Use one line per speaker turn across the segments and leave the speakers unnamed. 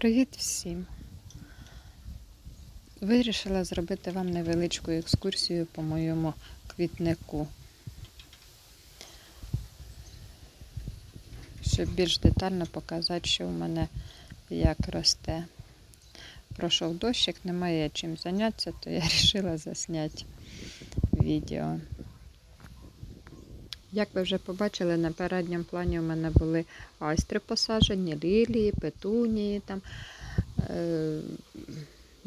Привіт всім! Вирішила зробити вам невеличку екскурсію по моєму квітнику. Щоб більш детально показати, що в мене як росте. Пройшов дощик, немає чим зайнятися, то я вирішила засняти відео. Як ви вже побачили, на передньому плані у мене були айстри посаджені, лілії, петунії, там, е,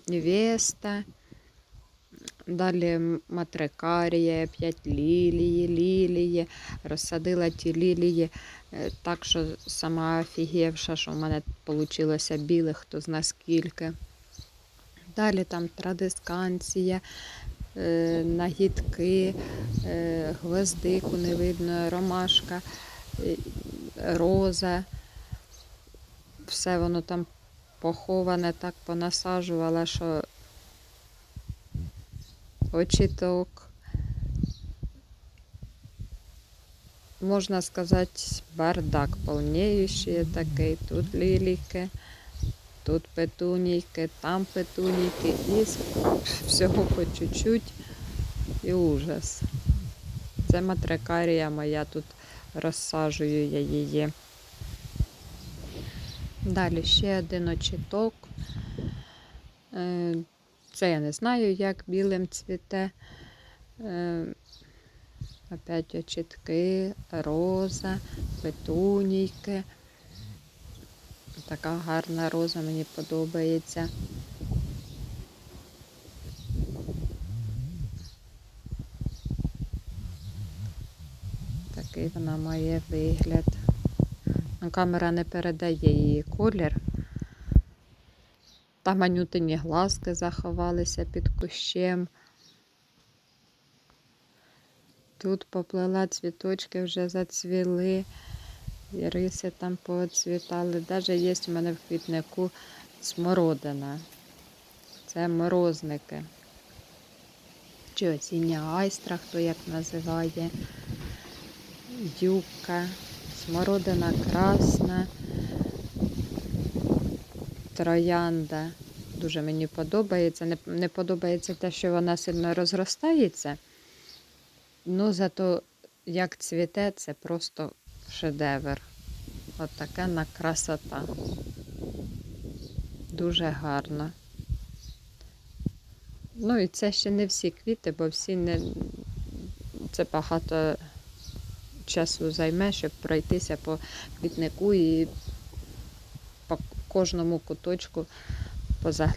невеста. Далі матрикарія, п'ять лілії, лілії. Розсадила ті лілії е, так, що сама офігівша, що в мене вийшло білих, хто зна скільки. Далі там традисканція, нагідки, е, гвоздику не видно, ромашка, е, роза. Все воно там поховане, так понасаджувала, що очіток. Можна сказати, бардак повніючий такий. Тут ліліки, тут петунійки, там петунійки і всього по чуть-чуть і ужас. Це матрикарія моя, тут розсаджую я її. Далі ще один очіток. Е, Це я не знаю, як білим цвіте. Е, Опять очітки, роза, петунійки. Така гарна роза мені подобається. Такий вона має вигляд. Ну, Камера не передає її колір. Там анютині глазки заховалися під кущем. Тут поплела цвіточки, вже зацвіли, риси там поцвітали. Навіть є в мене в квітнику смородина. Це морозники. Чи осіння айстра, хто як називає. Юбка, смородина красна, троянда. Дуже мені подобається. Не, не подобається те, що вона сильно розростається. Ну, зато як цвіте, це просто шедевр. От така на красота. Дуже гарно. Ну і це ще не всі квіти, бо всі не. Це багато часу займе, щоб пройтися по квітнику і по кожному куточку позаглядати.